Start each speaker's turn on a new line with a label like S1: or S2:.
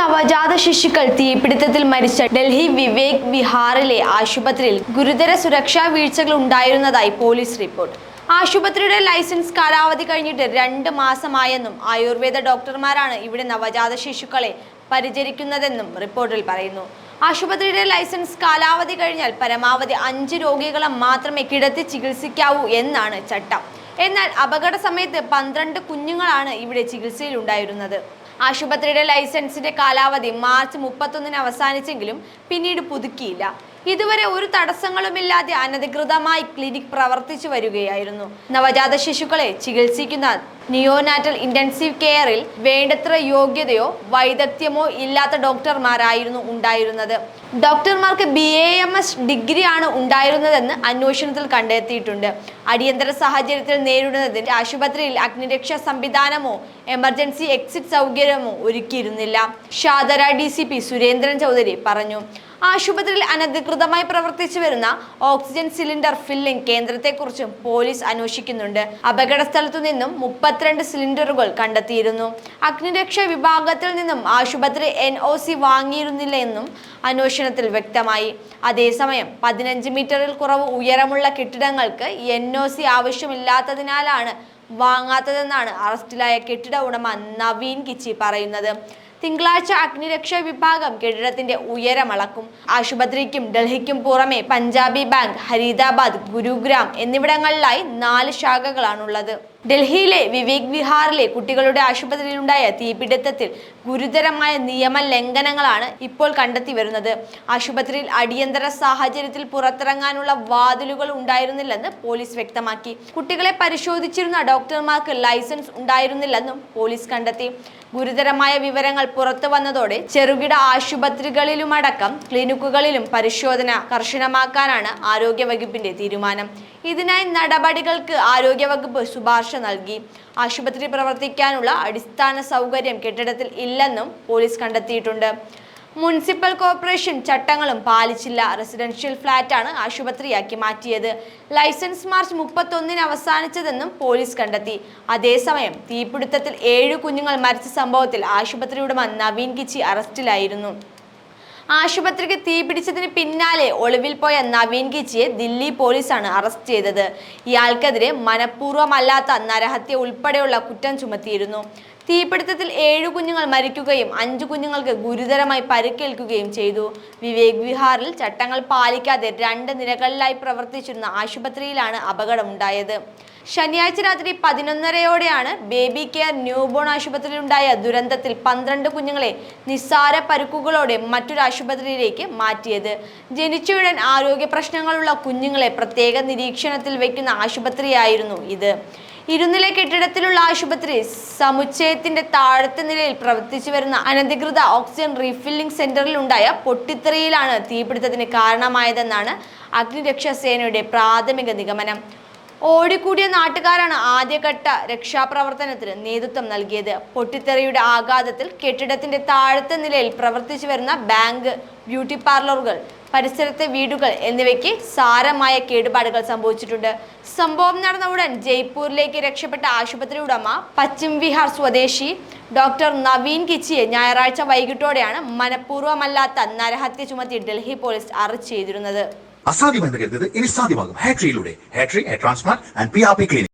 S1: നവജാത ശിശുക്കൾ തീപിടുത്തത്തിൽ മരിച്ച ഡൽഹി വിവേക് വിഹാറിലെ ആശുപത്രിയിൽ ഗുരുതര സുരക്ഷാ വീഴ്ചകൾ ഉണ്ടായിരുന്നതായി പോലീസ് റിപ്പോർട്ട്. ആശുപത്രിയുടെ ലൈസൻസ് കാലാവധി കഴിഞ്ഞിട്ട് രണ്ട് മാസമായെന്നും ആയുർവേദ ഡോക്ടർമാരാണ് ഇവിടെ നവജാത ശിശുക്കളെ പരിചരിക്കുന്നതെന്നും റിപ്പോർട്ടിൽ പറയുന്നു. ആശുപത്രിയുടെ ലൈസൻസ് കാലാവധി കഴിഞ്ഞാൽ പരമാവധി അഞ്ച് രോഗികളെ മാത്രമേ കിടത്തി ചികിത്സിക്കാവൂ എന്നാണ് ചട്ടം. എന്നാൽ അപകട സമയത്ത് പന്ത്രണ്ട് കുഞ്ഞുങ്ങളാണ് ഇവിടെ ചികിത്സയിലുണ്ടായിരുന്നത്. ആശുപത്രിയുടെ ലൈസൻസിന്റെ കാലാവധി മാർച്ച് മുപ്പത്തൊന്നിന് അവസാനിച്ചെങ്കിലും പിന്നീട് പുതുക്കിയില്ല. ഇതുവരെ ഒരു തടസ്സങ്ങളുമില്ലാതെ അനധികൃതമായി ക്ലിനിക് പ്രവർത്തിച്ചു വരികയായിരുന്നു. നവജാത ശിശുക്കളെ ചികിത്സിക്കുന്ന നിയോനാറ്റൽ ഇന്റൻസീവ് കെയറിൽ വേണ്ടത്ര യോഗ്യതയോ വൈദഗ്ധ്യമോ ഇല്ലാത്ത ഡോക്ടർമാരായിരുന്നു ഉണ്ടായിരുന്നത്. ഡോക്ടർമാർക്ക് ബി എ എം എസ് ഡിഗ്രിയാണ് ഉണ്ടായിരുന്നതെന്ന് അന്വേഷണത്തിൽ കണ്ടെത്തിയിട്ടുണ്ട്. അടിയന്തര സാഹചര്യത്തിൽ നേരിടുന്നതിന് ആശുപത്രിയിൽ അഗ്നിരക്ഷാ സംവിധാനമോ എമർജൻസി എക്സിറ്റ് സൗകര്യമോ ഒരുക്കിയിരുന്നില്ല. ഷാദര ഡി സുരേന്ദ്രൻ ചൗധരി പറഞ്ഞു. ആശുപത്രിയിൽ അനധികൃതമായി പ്രവർത്തിച്ചു വരുന്ന ഓക്സിജൻ സിലിണ്ടർ ഫില്ലിംഗ് കേന്ദ്രത്തെക്കുറിച്ചും പോലീസ് അന്വേഷിക്കുന്നുണ്ട്. അപകട സ്ഥലത്തു നിന്നും മുപ്പത്തിരണ്ട് സിലിണ്ടറുകൾ കണ്ടെത്തിയിരുന്നു. അഗ്നിരക്ഷാ വിഭാഗത്തിൽ നിന്നും ആശുപത്രി എൻ ഒ സി വാങ്ങിയിരുന്നില്ല എന്നും അന്വേഷണത്തിൽ വ്യക്തമായി. അതേസമയം പതിനഞ്ച് മീറ്ററിൽ കുറവ് ഉയരമുള്ള കെട്ടിടങ്ങൾക്ക് എൻ ഒ സി ആവശ്യമില്ലാത്തതിനാലാണ് വാങ്ങാത്തതെന്നാണ് അറസ്റ്റിലായ കെട്ടിട ഉടമ നവീൻ കിച്ചി പറയുന്നത്. തിങ്കളാഴ്ച അഗ്നിരക്ഷാ വിഭാഗം കെട്ടിടത്തിന്റെ ഉയരമളക്കും. ആശുപത്രിക്കും ഡൽഹിക്കും പുറമെ പഞ്ചാബി ബാങ്ക് ഹരീദാബാദ് ഗുരുഗ്രാം എന്നിവിടങ്ങളിലായി നാല് ശാഖകളാണുള്ളത്. ഡൽഹിയിലെ വിവേക് വിഹാറിലെ കുട്ടികളുടെ ആശുപത്രിയിലുണ്ടായ തീപിടുത്തത്തിൽ ഗുരുതരമായ നിയമ ലംഘനങ്ങളാണ് ഇപ്പോൾ കണ്ടെത്തി വരുന്നത്. ആശുപത്രിയിൽ അടിയന്തര സാഹചര്യത്തിൽ പുറത്തിറങ്ങാനുള്ള വാതിലുകൾ ഉണ്ടായിരുന്നില്ലെന്ന് പോലീസ് വ്യക്തമാക്കി. കുട്ടികളെ പരിശോധിച്ചിരുന്ന ഡോക്ടർമാർക്ക് ലൈസൻസ് ഉണ്ടായിരുന്നില്ലെന്നും പോലീസ് കണ്ടെത്തി. ഗുരുതരമായ വിവരങ്ങൾ പുറത്തു വന്നതോടെ ചെറുകിട ആശുപത്രികളിലുമടക്കം ക്ലിനിക്കുകളിലും പരിശോധന കർശനമാക്കാനാണ് ആരോഗ്യവകുപ്പിന്റെ തീരുമാനം. ഇതിനായി നടപടികൾക്ക് ആരോഗ്യവകുപ്പ് ശുപാർശ നൽകി. ആശുപത്രി പ്രവർത്തിക്കാനുള്ള അടിസ്ഥാന സൗകര്യം കെട്ടിടത്തിൽ ഇല്ലെന്നും പോലീസ് കണ്ടെത്തിയിട്ടുണ്ട്. മുനിസിപ്പൽ കോർപ്പറേഷൻ ചട്ടങ്ങളും പാലിച്ചില്ല. റെസിഡൻഷ്യൽ ഫ്ളാറ്റാണ് ആശുപത്രിയാക്കി മാറ്റിയത്. ലൈസൻസ് മാർച്ച് മുപ്പത്തൊന്നിന് അവസാനിച്ചതെന്നും പോലീസ് കണ്ടെത്തി. അതേസമയം തീപിടുത്തത്തിൽ ഏഴു കുഞ്ഞുങ്ങൾ മരിച്ച സംഭവത്തിൽ ആശുപത്രി ഉടമ നവീൻ കിച്ചി അറസ്റ്റിലായിരുന്നു. ആശുപത്രിക്ക് തീപിടിച്ചതിന് പിന്നാലെ ഒളിവിൽ പോയ നവീൻ കിച്ചിയെ ദില്ലി പോലീസാണ് അറസ്റ്റ് ചെയ്തത്. ഇയാൾക്കെതിരെ മനഃപൂർവമല്ലാത്ത നരഹത്യ ഉൾപ്പെടെയുള്ള കുറ്റം ചുമത്തിയിരുന്നു. തീപിടുത്തത്തിൽ ഏഴു കുഞ്ഞുങ്ങൾ മരിക്കുകയും അഞ്ചു കുഞ്ഞുങ്ങൾക്ക് ഗുരുതരമായി പരിക്കേൽക്കുകയും ചെയ്തു. വിവേക് വിഹാറിൽ ചട്ടങ്ങൾ പാലിക്കാതെ രണ്ട് നിരകളിലായി പ്രവർത്തിച്ചിരുന്ന ആശുപത്രിയിലാണ് അപകടമുണ്ടായത്. ശനിയാഴ്ച രാത്രി പതിനൊന്നരയോടെയാണ് ബേബി കെയർ ന്യൂബോൺ ആശുപത്രിയിലുണ്ടായ ദുരന്തത്തിൽ പന്ത്രണ്ട് കുഞ്ഞുങ്ങളെ നിസ്സാര പരുക്കുകളോടെ മറ്റൊരു ആശുപത്രിയിലേക്ക് മാറ്റിയത്. ജനിച്ചയുടൻ ആരോഗ്യ പ്രശ്നങ്ങളുള്ള കുഞ്ഞുങ്ങളെ പ്രത്യേക നിരീക്ഷണത്തിൽ വയ്ക്കുന്ന ആശുപത്രിയായിരുന്നു ഇത്. ഇരുനില കെട്ടിടത്തിലുള്ള ആശുപത്രി സമുച്ചയത്തിന്റെ താഴത്തെ നിലയിൽ പ്രവർത്തിച്ചു വരുന്ന അനധികൃത ഓക്സിജൻ റീഫില്ലിംഗ് സെന്ററിൽ ഉണ്ടായ പൊട്ടിത്തെറിയിലാണ് തീപിടുത്തത്തിന് കാരണമായതെന്നാണ് അഗ്നിരക്ഷാ സേനയുടെ പ്രാഥമിക നിഗമനം. ഓടിക്കൂടിയ നാട്ടുകാരാണ് ആദ്യഘട്ട രക്ഷാപ്രവർത്തനത്തിന് നേതൃത്വം നൽകിയത്. പൊട്ടിത്തെറിയുടെ ആഘാതത്തിൽ കെട്ടിടത്തിന്റെ താഴത്തെ നിലയിൽ പ്രവർത്തിച്ചു വരുന്ന ബാങ്ക് ബ്യൂട്ടി പാർലറുകൾ പരിസരത്തെ വീടുകൾ എന്നിവയ്ക്ക് സാരമായ കേടുപാടുകൾ സംഭവിച്ചിട്ടുണ്ട്. സംഭവം നടന്ന ഉടൻ ജയ്പൂരിലേക്ക് രക്ഷപ്പെട്ട ആശുപത്രി ഉടമ പശ്ചിം വിഹാർ സ്വദേശി ഡോക്ടർ നവീൻ കിച്ചിയെ ഞായറാഴ്ച വൈകിട്ടോടെയാണ് മനഃപൂർവമല്ലാത്ത നരഹത്യ ചുമത്തി ഡൽഹി പോലീസ് അറസ്റ്റ് ചെയ്തിരുന്നത്.
S2: അസാധ്യമെന്ന് കരുതുന്നത് ഇനി സാധ്യമാകും. ഹാട്രിയിലൂടെ Hatri hair transplant and P R P clinic